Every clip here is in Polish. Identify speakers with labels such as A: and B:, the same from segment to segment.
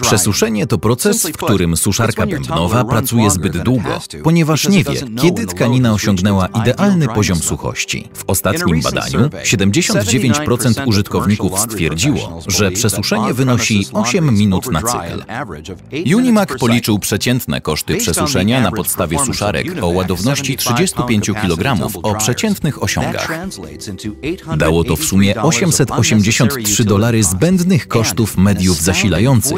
A: Przesuszenie to proces, w którym suszarka bębnowa pracuje zbyt długo, ponieważ nie wie, kiedy tkanina osiągnęła idealny poziom suchości. W ostatnim badaniu 79% użytkowników stwierdziło, że przesuszenie wynosi 8 minut na cykl. Unimac policzył przeciętne koszty przesuszenia na podstawie suszarek o ładowności 35 kg o przeciętnych osiągach. Dało to w sumie 883 dolary zbędnych kosztów mediów zasilających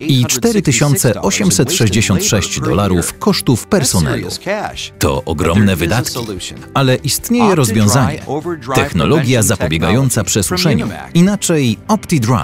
A: i 4866 dolarów kosztów personelu. To ogromne wydatki, ale istnieje rozwiązanie. Technologia zapobiegająca przesuszeniu, inaczej OptiDry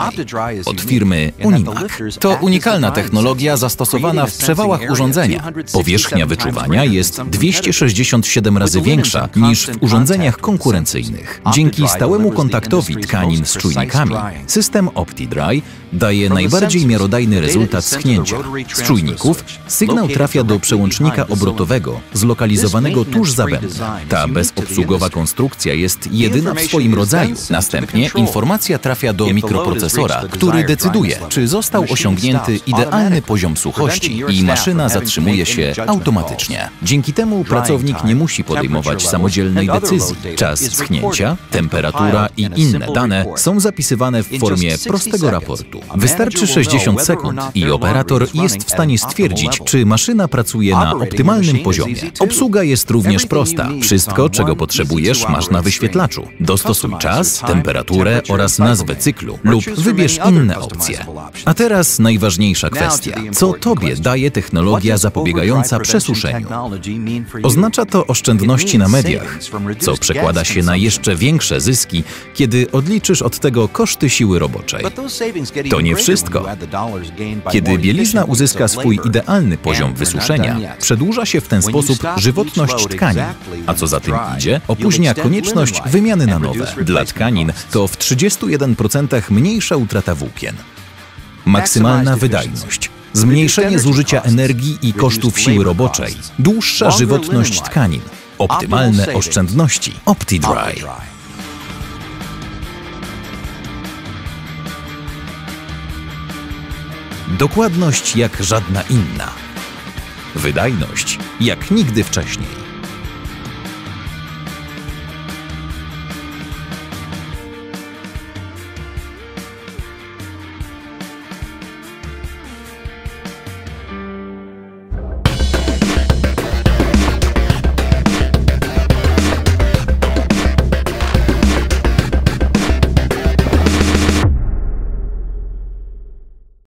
A: od firmy Unimac. To unikalna technologia zastosowana w przewałach urządzenia. Powierzchnia wyczuwania jest 267 razy większa niż w urządzeniach konkurencyjnych. Dzięki stałemu kontaktowi tkanin z czujnikami, system OptiDry daje najbardziej miarodajny rezultat schnięcia. Z czujników sygnał trafia do przełącznika obrotowego zlokalizowanego tuż za bębnem. Ta bezobsługowa konstrukcja jest jedyna w swoim rodzaju. Następnie informacja trafia do mikroprocesora, który decyduje, czy został osiągnięty idealny poziom suchości i maszyna zatrzymuje się automatycznie. Dzięki temu pracownik nie musi podejmować samodzielnej decyzji. Czas schnięcia, temperatura i inne dane są zapisywane w formie prostego raportu. Wystarczy 60 sekund i operator jest w stanie stwierdzić, czy maszyna pracuje na optymalnym poziomie. Obsługa jest również prosta. Wszystko, czego potrzebujesz, masz na wyświetlaczu. Dostosuj czas, temperaturę oraz nazwę cyklu lub wybierz inne opcje. A teraz najważniejsza kwestia. Co Tobie daje technologia zapobiegająca przesuszeniu? Oznacza to oszczędności na mediach, co przekłada się na jeszcze większe zyski, kiedy odliczysz od tego koszty siły roboczej. To nie wszystko. Kiedy bielizna uzyska swój idealny poziom wysuszenia, przedłuża się w ten sposób żywotność tkanin, a co za tym idzie, opóźnia konieczność wymiany na nowe. Dla tkanin to w 31% mniejsza utrata włókien. Maksymalna wydajność. Zmniejszenie zużycia energii i kosztów siły roboczej. Dłuższa żywotność tkanin. Optymalne oszczędności. OptiDry. Dokładność jak żadna inna. Wydajność jak nigdy wcześniej.